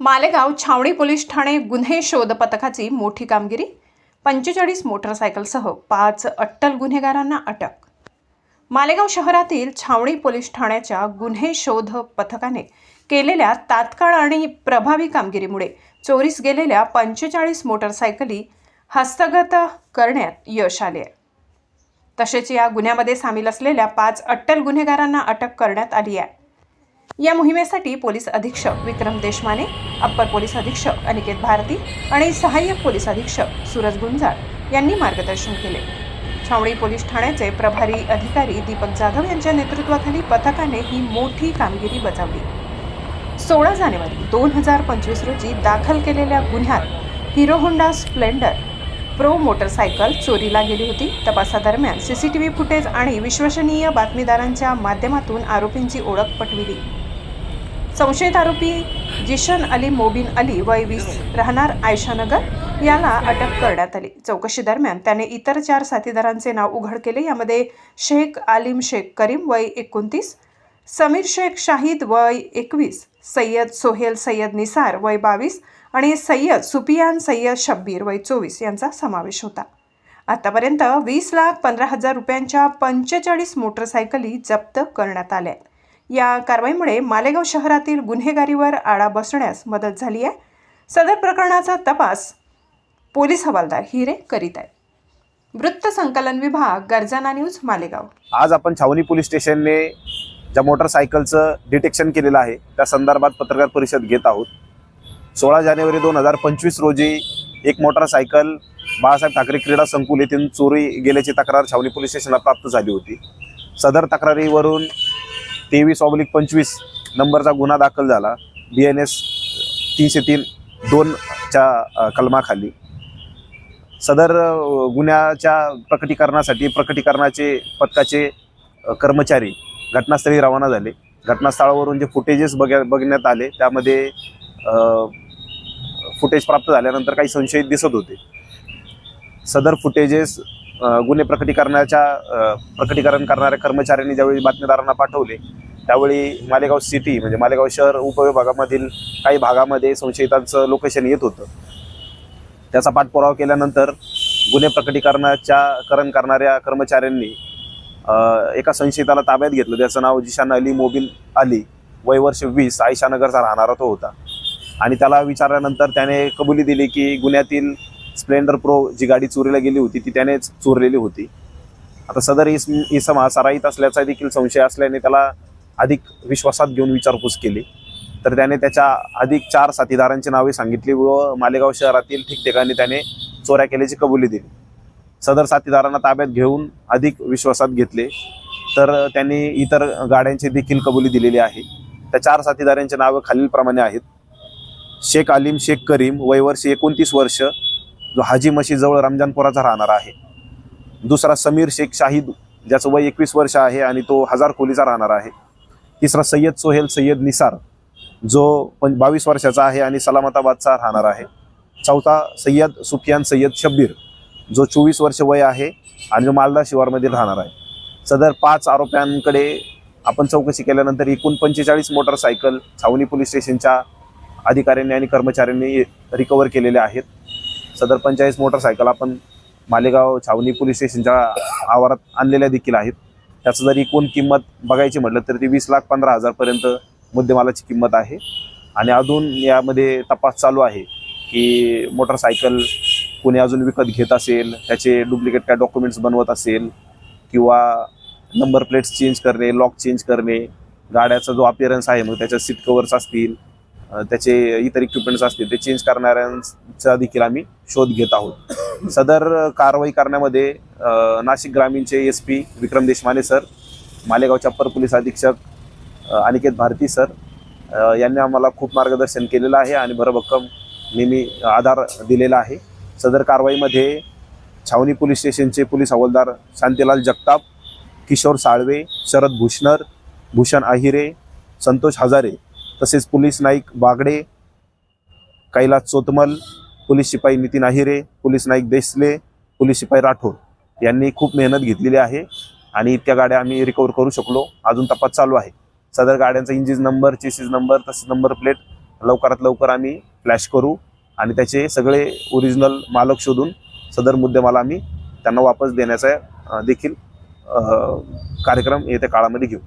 मालेगाव छावणी पोलीस ठाणे गुन्हे शोध पथकाची मोठी कामगिरी. पंचेचाळीस मोटरसायकलसह पाच अट्टल गुन्हेगारांना अटक. मालेगाव शहरातील छावणी पोलीस ठाण्याच्या गुन्हे शोध पथकाने केलेल्या तात्काळ आणि प्रभावी कामगिरीमुळे चोरीस गेलेल्या पंचेचाळीस मोटरसायकली हस्तगत करण्यात यश आले आहे. तसेच या गुन्ह्यामध्ये सामील असलेल्या पाच अट्टल गुन्हेगारांना अटक करण्यात आली आहे. या मोहिमेसाठी पोलीस अधीक्षक विक्रम देशमाने अप्पर पोलीस अधीक्षक अनिकेत भारती आणि सहाय्यक पोलीस अधीक्षक सूरज गुंजाळ यांनी मार्गदर्शन केले. छावणी पोलीस ठाण्याचे प्रभारी अधिकारी दीपक जाधव यांच्या नेतृत्वाखाली पथकाने ही मोठी कामगिरी बजावली. सोळा जानेवारी दोन हजार पंचवीस रोजी दाखल केलेल्या गुन्ह्यात Hero Honda Splendor Pro motorcycle चोरीला गेली होती. तपासादरम्यान C C T V footage आणि विश्वसनीय बातमीदारांच्या माध्यमातून आरोपींची ओळख पटविली. संशयित आरोपी जिशन अली मोबिन अली वय वीस राहणार आयशानगर याला अटक करण्यात आली. चौकशी दरम्यान त्याने इतर चार साथीदारांचे नाव उघड केले. यामध्ये शेख आलिम शेख करीम वय एकोणतीस समीर शेख शाहिद वय एकवीस सय्यद सोहेल सय्यद निसार वय बावीस आणि सय्यद सुपियान सय्यद शब्बीर वय चोवीस यांचा समावेश होता. आतापर्यंत वीस लाख पंधरा हजार रुपयांच्या पंचेचाळीस मोटरसायकली जप्त करण्यात आल्या. आहेत या कारवाईमुळे मालेगाव शहरातील गुन्हेगारीवर आळा बसण्यास मदत झाली आहे. सदर प्रकरणाचा तपास पोलीस हवालदार हिरे करीत आहेत. वृत्त संकलन विभाग गर्जना न्यूज मालेगाव. आज आपण छावणी पोलीस स्टेशनने ज्या मोटरसायकलचं डिटेक्शन केलेलं आहे त्या संदर्भात पत्रकार परिषद घेत आहोत. सोळा जानेवारी दोन हजार पंचवीस रोजी एक मोटरसायकल बाळासाहेब ठाकरे क्रीडा संकुल येथून चोरी गेल्याची तक्रार छावणी पोलीस स्टेशनला प्राप्त झाली होती. सदर तक्रारीवरून तेवीस ऑब्लिक पंचवीस नंबरचा गुन्हा दाखल झाला. बी एन एस तीनशे तीन दोनच्या कलमाखाली. सदर गुन्ह्याच्या प्रकटीकरणासाठी प्रकटीकरणाचे पथकाचे कर्मचारी घटनास्थळी रवाना झाले. घटनास्थळावरून जे फुटेजेस बघ बघण्यात आले त्यामध्ये फुटेज प्राप्त झाल्यानंतर काही संशयित दिसत होते. सदर फुटेजेस गुन्हे प्रकटीकरणाच्या प्रकटीकरण करणाऱ्या कर्मचाऱ्यांनी ज्यावेळी बातमीदारांना पाठवले त्यावेळी मालेगाव सिटी म्हणजे मालेगाव शहर उपविभागामधील काही भागामध्ये संशयितांचं लोकेशन येत होतं. त्याचा पाठपुरावा केल्यानंतर गुन्हे प्रकटीकरणाच्या करण करणाऱ्या कर्मचाऱ्यांनी एका संशयिताला ताब्यात घेतलं. त्याचं नाव जिशान अली मोबिल अली वय वर्ष वीस आयशानगरचा राहणारा तो होता. आणि त्याला विचारल्यानंतर त्याने कबुली दिली की गुन्ह्यातील स्प्लेंडर प्रो जी गाडी चोरीला गेली होती ती त्यानेच चोरलेली होती. आता सदर इस इसम हा सराईत असल्याचा देखील संशय असल्याने त्याला अधिक विश्वासात घेऊन विचारपूस केली. तर त्याने त्याच्या अधिक चार साथीदारांची नावे सांगितली व मालेगाव शहरातील ठिकठिकाणी त्याने चोऱ्या केल्याची कबुली दिली. सदर साथीदारांना ताब्यात घेऊन अधिक विश्वासात घेतले. तर त्यांनी इतर गाड्यांची देखील कबुली दिलेली आहे. त्या चार साथीदारांची नावं खालीलप्रमाणे आहेत. शेख आलिम शेख करीम वयवर्षी एकोणतीस वर्ष जो हाजी मशीदजवळ रमजानपुराचा राहणार आहे. दुसरा समीर शेख शाहिद ज्याचं वय एकवीस वर्ष आहे आणि तो हजार खोलीचा राहणार आहे. तिसरा सय्यद सोहेल सय्यद निसार जो पण बावीस वर्षाचा आहे आणि सलामताबादचा राहणार आहे. चौथा सय्यद सुफियान सय्यद शब्बीर जो चोवीस वर्ष वय आहे आणि जो मालदा शिवारमध्ये राहणार आहे. सदर पाच आरोप्यांकडे आपण चौकशी केल्यानंतर एकूण पंचेचाळीस मोटरसायकल छावणी पोलीस स्टेशनच्या अधिकाऱ्यांनी आणि कर्मचाऱ्यांनी रिकवर केलेले आहेत. सदर पंचेचाळीस मोटरसायकल आपण मालेगाव छावणी पोलीस स्टेशनच्या आवारात आणलेल्या देखील आहेत. त्याचं जर एकूण किंमत बघायची म्हटलं तर ती वीस लाख पंधरा हजारपर्यंत मुद्देमालाची किंमत आहे. आणि अजून यामध्ये तपास चालू आहे की मोटरसायकल कोणी अजून विकत घेत असेल त्याचे डुप्लिकेट काय डॉक्युमेंट्स बनवत असेल किंवा नंबर प्लेट्स चेंज करणे लॉक चेंज करणे गाड्याचा जो अपिअरन्स आहे मग त्याच्या सीट कवर्स असतील त्याचे इतर इक्विपमेंट्स असतील ते चेंज करणाऱ्यांचा देखील आम्ही शोध घेत आहोत. सदर कारवाई करण्यामध्ये नाशिक ग्रामीणचे S P Vikram Deshmane sir मालेगावचे upper police अधीक्षक अनिकेत भारती सर यांनी आम्हाला खूप मार्गदर्शन केलेलं आहे आणि भरभक्कम नेहमी आधार दिलेला आहे. सदर कारवाईमध्ये छावणी पोलीस स्टेशनचे पोलीस हवालदार शांतीलाल जगताप किशोर साळवे शरद भूषणर भूषण आहिरे संतोष हजारे तसेच पोलीस नाईक बागडे कैलास चोतमल पोलीस शिपाई नितीन आहिरे पोलीस नाईक देसले पोलीस शिपाई राठोड यांनी खूप मेहनत घेतलेली आहे आणि त्या गाड्या आम्ही रिकवर करू शकलो. अजून तपास चालू आहे. सदर गाड्यांचा इंजिन नंबर चेसिस नंबर तसेच नंबर प्लेट लवकरात लवकर आम्ही फ्लॅश करू आणि त्याचे सगळे ओरिजिनल मालक शोधून सदर मुद्देमाला आम्ही त्यांना वापस देण्याचा देखील कार्यक्रम येत्या काळामध्ये घेऊ.